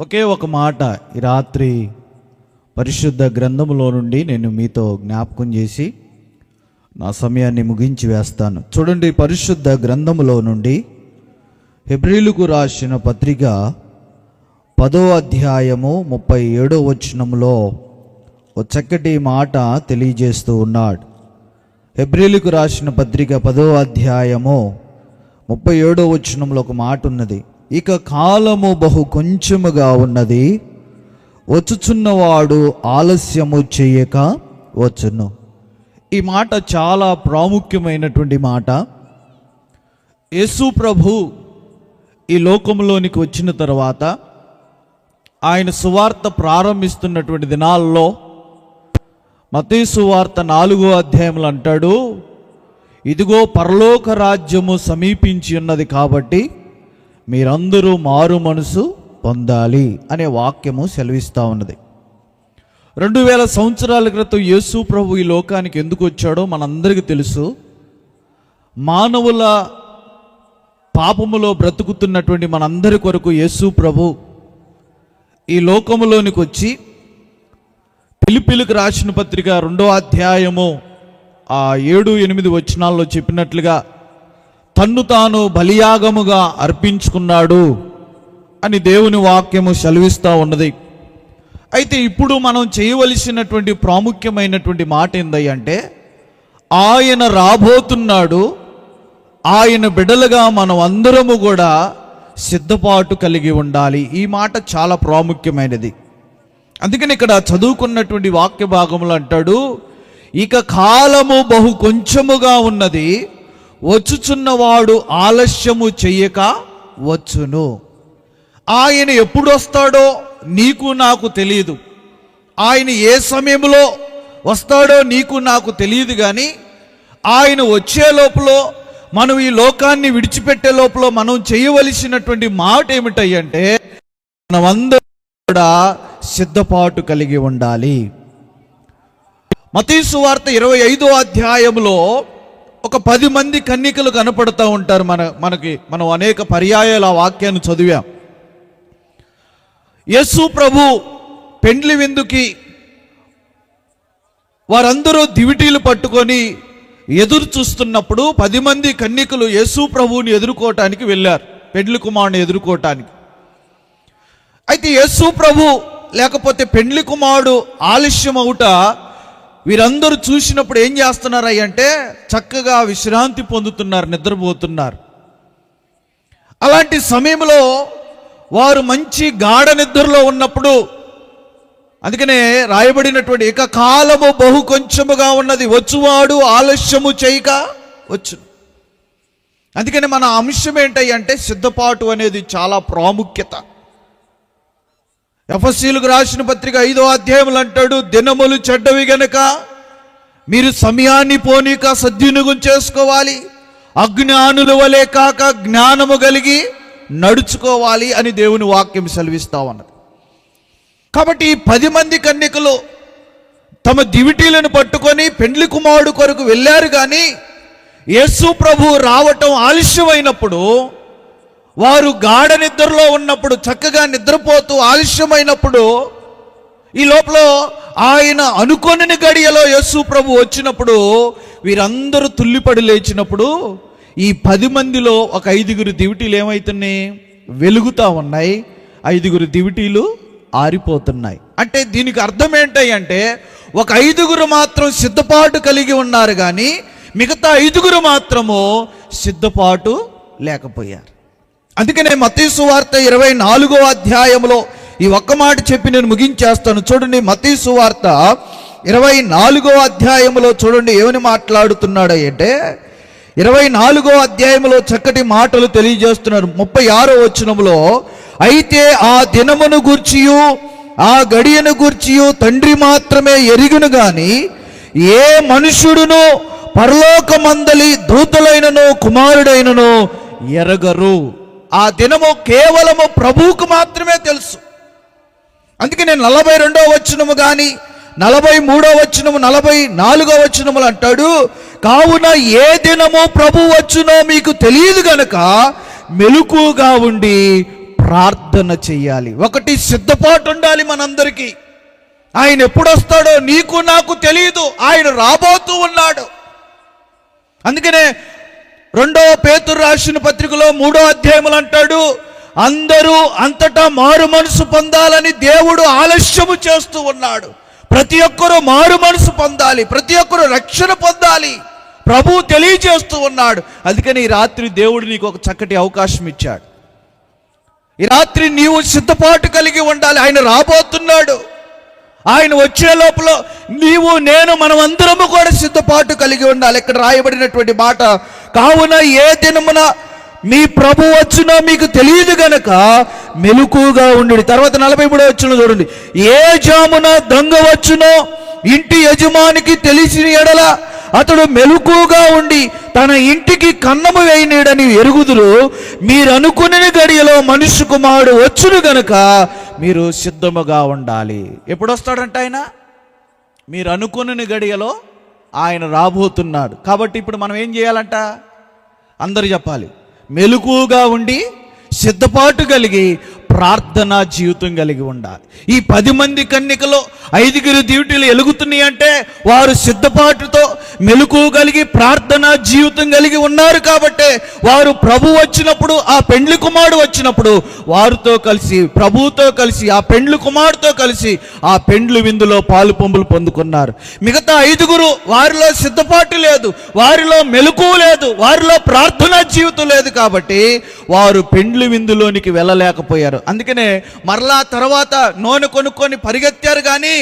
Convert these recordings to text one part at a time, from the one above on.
ఒకే ఒక మాట. ఈ రాత్రి పరిశుద్ధ గ్రంథములో నుండి నేను మీతో జ్ఞాపకం చేసి నా సమయాన్ని ముగించి వేస్తాను. చూడండి పరిశుద్ధ గ్రంథములో నుండి హెబ్రిలుకు రాసిన పత్రిక పదో అధ్యాయము ముప్పై ఏడో వచనంలో ఒక చక్కటి మాట తెలియజేస్తూ ఉన్నాడు. హెబ్రిలుకు రాసిన పత్రిక పదో అధ్యాయము ముప్పై ఏడో వచనంలో ఒక మాట ఉన్నది ఇక కాలము బహు కొంచెముగా ఉన్నది. వచ్చుచున్నవాడు ఆలస్యము చేయక వచ్చును. ఈ మాట చాలా ప్రాముఖ్యమైనటువంటి మాట. యేసు ప్రభు ఈ లోకంలోనికి వచ్చిన తర్వాత ఆయన సువార్త ప్రారంభిస్తున్నటువంటి దినాల్లో మతీ సువార్త నాలుగో అధ్యాయంలో అంటాడు ఇదిగో పరలోక రాజ్యము సమీపించి ఉన్నది కాబట్టి మీరందరూ మారు మనసు పొందాలి అనే వాక్యము సెలవిస్తూ ఉన్నది. రెండు వేల సంవత్సరాల క్రితం యేసు ప్రభు ఈ లోకానికి ఎందుకు వచ్చాడో మనందరికీ తెలుసు. మానవుల పాపములో బ్రతుకుతున్నటువంటి మనందరి కొరకు యేసు ప్రభు ఈ లోకములోనికి వచ్చి పిలిపిలికి రాసిన పత్రిక రెండో అధ్యాయము ఆ ఏడు ఎనిమిది వచనాల్లో చెప్పినట్లుగా తన్ను తాను బలియాగముగా అర్పించుకున్నాడు అని దేవుని వాక్యము సెలవిస్తూ ఉన్నది. అయితే ఇప్పుడు మనం చేయవలసినటువంటి ప్రాముఖ్యమైనటువంటి మాట ఏందయ్యంటే ఆయన రాబోతున్నాడు ఆయన బిడలుగా మనం అందరము కూడా సిద్ధపాటు కలిగి ఉండాలి. ఈ మాట చాలా ప్రాముఖ్యమైనది. అందుకని ఇక్కడ చదువుకున్నటువంటి వాక్య భాగములు అంటాడు ఇక కాలము బహు కొంచెముగా ఉన్నది వచ్చుచున్నవాడు ఆలస్యము చెయ్యక వచ్చును. ఆయన ఎప్పుడు వస్తాడో నీకు నాకు తెలియదు ఆయన ఏ సమయంలో వస్తాడో నీకు నాకు తెలియదు కానీ ఆయన వచ్చే లోపల మనం ఈ లోకాన్ని విడిచిపెట్టే లోపల మనం చేయవలసినటువంటి మాట ఏమిటంటే మనమందరూ కూడా సిద్ధపాటు కలిగి ఉండాలి. మతీసు వార్త ఇరవై ఐదో అధ్యాయంలో ఒక పది మంది కన్నికలు కనపడుతూ ఉంటారు మన మనకి మనం అనేక పర్యాయాల వాక్యాన్ని చదివాం. యస్సు ప్రభు పెండ్లి విందుకి వారందరూ దివిటీలు పట్టుకొని ఎదురు చూస్తున్నప్పుడు పది మంది కన్నికలు యేసు ప్రభువుని ఎదుర్కోవటానికి వెళ్ళారు పెండ్లి కుమారుని ఎదుర్కోవటానికి. అయితే యేసు ప్రభు లేకపోతే పెండ్లి కుమారుడు ఆలస్యం అవుట వీరందరూ చూసినప్పుడు ఏం చేస్తున్నారు అంటే చక్కగా విశ్రాంతి పొందుతున్నారు నిద్రపోతున్నారు. అలాంటి సమయంలో వారు మంచి గాఢ నిద్రలో ఉన్నప్పుడు అందుకనే రాయబడినటువంటి ఇక కాలము బహు కొంచెముగా ఉన్నది వచ్చువాడు ఆలస్యము చేయక వచ్చు. అందుకని మన అంశం ఏంటంటే సిద్ధపాటు అనేది చాలా ప్రాముఖ్యత. ఎఫ్ఎస్సీలకు రాసిన పత్రిక ఐదో అధ్యాయములు అంటాడు దినములు చెడ్డవి గనక మీరు సమయాన్ని పోనీక సద్వినియోగం చేసుకోవాలి. అజ్ఞానుల వలె కాక జ్ఞానము కలిగి నడుచుకోవాలి అని దేవుని వాక్యం సెలవిస్తా ఉన్నది. కాబట్టి ఈ పది మంది కన్యకలు తమ దివిటీలను పట్టుకొని పెండ్లి కుమారుడు కొరకు వెళ్ళారు కానీ యేసు ప్రభు రావటం ఆలస్యమైనప్పుడు వారు గాఢ నిద్రలో ఉన్నప్పుడు చక్కగా నిద్రపోతూ ఆలస్యమైనప్పుడు ఈ లోపల ఆయన అనుకోని గడియలో యేసు ప్రభు వచ్చినప్పుడు వీరందరూ తుల్లిపడి లేచినప్పుడు ఈ పది మందిలో ఒక ఐదుగురు దివిటీలు ఏమవుతున్నాయి వెలుగుతా ఉన్నాయి. ఐదుగురు దివిటీలు ఆరిపోతున్నాయి. అంటే దీనికి అర్థం ఏంటంటే ఒక ఐదుగురు మాత్రం సిద్ధపాటు కలిగి ఉన్నారు కానీ మిగతా ఐదుగురు మాత్రము సిద్ధపాటు లేకపోయారు. అందుకనే మతీసు వార్త ఇరవై నాలుగో అధ్యాయంలో ఈ ఒక్క మాట చెప్పి నేను ముగించేస్తాను. చూడండి మతీసు వార్త ఇరవై నాలుగో అధ్యాయంలో చూడండి ఏమని మాట్లాడుతున్నాడు అంటే ఇరవై నాలుగో అధ్యాయంలో చక్కటి మాటలు తెలియజేస్తున్నారు. ముప్పై ఆరో వచనంలో అయితే ఆ దినమును గూర్చియు ఆ గడియను గూర్చియు తండ్రి మాత్రమే ఎరుగును గాని ఏ మనుషుడును పరలోకమందలి దూతలైనను కుమారుడైనను ఎరగరు. ఆ దినము కేవలము ప్రభువుకు మాత్రమే తెలుసు. అందుకే నేను నలభై రెండో వచనము కానీ నలభై మూడో వచనము నలభై నాలుగో వచనములు అంటాడు కావున ఏ దినము ప్రభు వచ్చునో మీకు తెలియదు గనక మెలుకుగా ఉండి ప్రార్థన చెయ్యాలి. ఒకటి సిద్ధపాటు ఉండాలి మనందరికీ. ఆయన ఎప్పుడు వస్తాడో నీకు నాకు తెలియదు ఆయన రాబోతూ ఉన్నాడు. అందుకనే రెండో పేతురు రాసిన పత్రికలో మూడో అధ్యాయములు అంటాడు అందరూ అంతటా మారు మనసు పొందాలని దేవుడు ఆలస్యము చేస్తూ ఉన్నాడు. ప్రతి ఒక్కరూ మారు మనసు పొందాలి ప్రతి ఒక్కరూ రక్షణ పొందాలి. ప్రభు తెలియజేస్తూ ఉన్నాడు. అందుకని ఈ రాత్రి దేవుడు నీకు ఒక చక్కటి అవకాశం ఇచ్చాడు. ఈ రాత్రి నీవు సిద్ధపాటు కలిగి ఉండాలి. ఆయన రాబోతున్నాడు. ఆయన వచ్చే లోపల నీవు నేను మనమందరము కూడా సిద్ధపాటు కలిగి ఉండాలి. ఇక్కడ రాయబడినటువంటి మాట. కావున ఏ దినమున మీ ప్రభు వచ్చినా మీకు తెలియదు గనక మెలుకుగా ఉండు తర్వాత నలభై మూడో వచ్చిన చూడండి. ఏ జామున దొంగ వచ్చునో ఇంటి యజమానికి తెలిసిన ఎడల అతడు మెలుకుగా ఉండి తన ఇంటికి కన్నము వేయనీడని ఎరుగుదురు. మీరు అనుకునే గడియలో మనుషు కుమారుడు వచ్చును గనక మీరు సిద్ధముగా ఉండాలి. ఎప్పుడు వస్తాడంట ఆయన? మీరు అనుకుని గడియలో ఆయన రాబోతున్నాడు. కాబట్టి ఇప్పుడు మనం ఏం చేయాలంట? అందరు చెప్పాలి. మెలకుగా ఉండి సిద్ధపాటు కలిగి ప్రార్థనా జీవితం కలిగి ఉండాలి. ఈ పది మంది కన్యకలో ఐదుగురు డ్యూటీలు ఎలుగుతున్నాయి అంటే వారు సిద్ధపాటుతో మెలకు కలిగి ప్రార్థనా జీవితం కలిగి ఉన్నారు కాబట్టే వారు ప్రభు వచ్చినప్పుడు ఆ పెండ్లి కుమారుడు వచ్చినప్పుడు వారితో కలిసి ప్రభుతో కలిసి ఆ పెండ్లి కుమారుతో కలిసి ఆ పెండ్లి విందులో పాలు పొంపులు పొందుకున్నారు. మిగతా ఐదుగురు వారిలో సిద్ధపాటు లేదు వారిలో మెలకు లేదు వారిలో ప్రార్థనా జీవితం లేదు కాబట్టి వారు పెండ్లి విందులోనికి వెళ్ళలేకపోయారు. అందుకనే మరలా తర్వాత నూనె కొనుక్కొని పరిగెత్తారు కానీ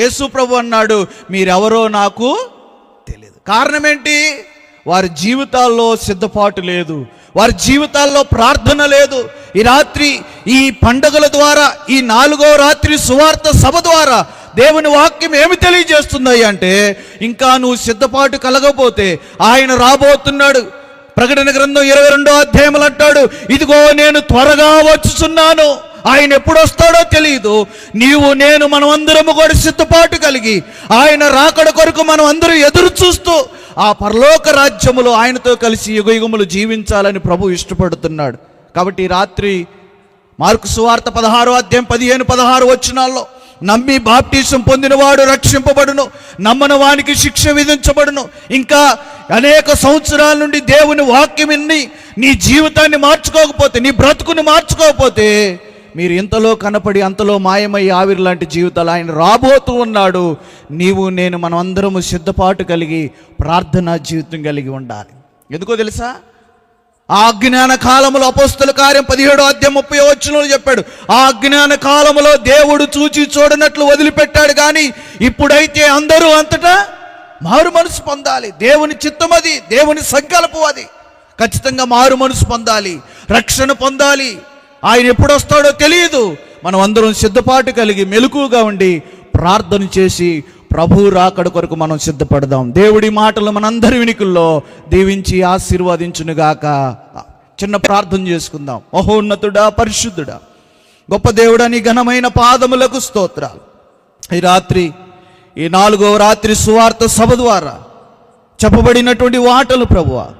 యేసు ప్రభు అన్నాడు మీరెవరో నాకు తెలియదు కారణం ఏంటి వారి జీవితాల్లో సిద్ధపాటు లేదు. వారి జీవితాల్లో ప్రార్థన లేదు. ఈ రాత్రి ఈ పండగల ద్వారా ఈ నాలుగో రాత్రి సువార్త సభ ద్వారా దేవుని వాక్యం ఏమి తెలియజేస్తుంది అంటే ఇంకా నువ్వు సిద్ధపాటు కలగపోతే ఆయన రాబోతున్నాడు. ప్రకటన గ్రంథం ఇరవై రెండో అధ్యాయములు అంటాడు ఇదిగో నేను త్వరగా వచ్చుచున్నాను. ఆయన ఎప్పుడు వస్తాడో తెలియదు నీవు నేను మనమందరము కూడా సిద్ధపాటు కలిగి ఆయన రాకడ కొరకు మనం అందరూ ఎదురు చూస్తూ ఆ పరలోక రాజ్యములో ఆయనతో కలిసి యుగ యుగములు జీవించాలని ప్రభు ఇష్టపడుతున్నాడు. కాబట్టి రాత్రి మార్కు సువార్త పదహారో అధ్యాయం పదిహేను పదహారు వచ్చినాల్లో నమ్మి బాప్టిజం పొందినవాడు రక్షింపబడును నమ్మని వానికి శిక్ష విధించబడును. ఇంకా అనేక సంవత్సరాల నుండి దేవుని వాక్యం విని నీ జీవితాన్ని మార్చుకోకపోతే నీ బ్రతుకుని మార్చుకోకపోతే మీరు ఇంతలో కనపడి అంతలో మాయమై ఆవిరి లాంటి జీవితాలు ఆయన రాబోతూ ఉన్నాడు. నీవు నేను మనం అందరము సిద్ధపాటు కలిగి ప్రార్థనా జీవితం కలిగి ఉండాలి. ఎందుకో తెలుసా? ఆ అజ్ఞాన కాలములో అపోస్తుల కార్యం పదిహేడో అధ్యాయం ముప్పై వచ్చినట్లు చెప్పాడు. ఆ అజ్ఞాన కాలములో దేవుడు చూచి చూడనట్లు వదిలిపెట్టాడు కానీ ఇప్పుడైతే అందరూ అంతటా మారు మనసు పొందాలి. దేవుని చిత్తం అది దేవుని సంకల్పం అది. ఖచ్చితంగా మారు మనసు పొందాలి రక్షణ పొందాలి. ఆయన ఎప్పుడు వస్తాడో తెలియదు. మనం అందరం సిద్ధపాటు కలిగి మెలకుగా ఉండి ప్రార్థన చేసి ప్రభు రాకడ కొరకు మనం సిద్ధపడదాం. దేవుడి మాటలు మనందరి వినికుల్లో దీవించి ఆశీర్వదించునుగాక. చిన్న ప్రార్థన చేసుకుందాం. మహోన్నతుడా పరిశుద్ధుడా గొప్ప దేవుడా నీ ఘనమైన పాదములకు స్తోత్రాలు. ఈ రాత్రి ఈ నాలుగవ రాత్రి సువార్త సభ ద్వారా చెప్పబడినటువంటి వాటలు ప్రభువ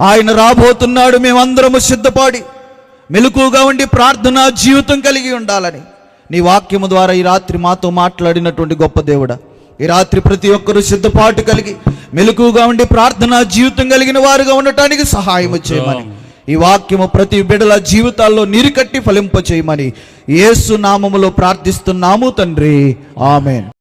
ఆయన రాబోతున్నాడు మేమందరము సిద్ధపడి మెలకుగా ఉండి ప్రార్థన జీవితం కలిగి ఉండాలని నీ వాక్యము ద్వారా ఈ రాత్రి మాతో మాట్లాడినటువంటి గొప్ప దేవుడా ఈ రాత్రి ప్రతి ఒక్కరూ సిద్ధపాటు కలిగి మెలకుగా ఉండి ప్రార్థన జీవితం కలిగిన వారుగా ఉండటానికి సహాయం చేయమని. ఈ వాక్యము ప్రతి బిడల జీవితాల్లో నీరుకట్టి ఫలింప చేయమని యేసు నామములో ప్రార్థిస్తున్నాము తండ్రి. ఆమెన్.